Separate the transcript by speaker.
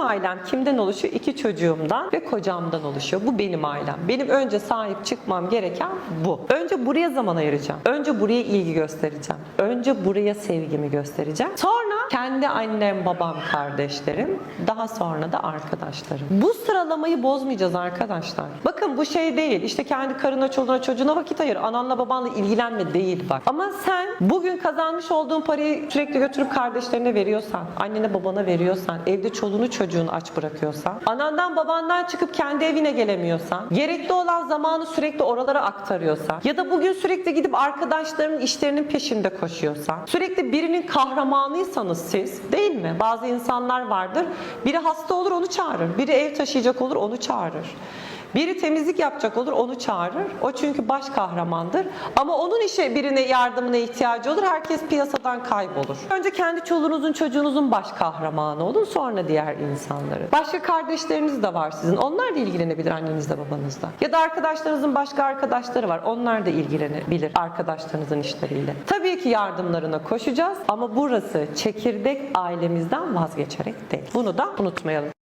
Speaker 1: ailem kimden oluşuyor? İki çocuğumdan ve kocamdan oluşuyor. Bu benim ailem. Benim önce sahip çıkmam gereken bu. Önce buraya zaman ayıracağım. Önce buraya ilgi göstereceğim. Önce buraya sevgimi göstereceğim. Sonra kendi annem, babam, kardeşlerim. Daha sonra da arkadaşlarım. Bu sıralamayı bozmayacağız arkadaşlar. Bakın bu şey değil. İşte kendi karına, çoluğuna, çocuğuna vakit ayır. Ananla babanla ilgilenme değil bak. Ama sen bugün kazanmış olduğun parayı sürekli götürüp kardeşlerine veriyorsan, annene babana veriyorsan, evde çoluğunu çocuğunu aç bırakıyorsan, anandan babandan çıkıp kendi evine gelemiyorsan, gerekli olan zamanı sürekli oralara aktarıyorsan ya da bugün sürekli gidip arkadaşlarının işlerinin peşinde koşuyorsan, sürekli birinin kahramanıysanız siz değil mi? Bazı insanlar vardır. Biri hasta olur onu çağırır. Biri ev taşıyacak olur onu çağırır. Biri temizlik yapacak olur onu çağırır. O çünkü baş kahramandır. Ama onun işe birine yardımına ihtiyacı olur. Herkes piyasadan kaybolur. Önce kendi çoluğunuzun çocuğunuzun baş kahramanı olun. Sonra diğer insanları. Başka kardeşleriniz de var sizin. Onlar da ilgilenebilir annenizle babanızla. Ya da arkadaşlarınızın başka arkadaşları var. Onlar da ilgilenebilir arkadaşlarınızın işleriyle. Tabii ki yardımlarına koşacağız. Ama burası çekirdek ailemizden vazgeçerek değil. Bunu da unutmayalım.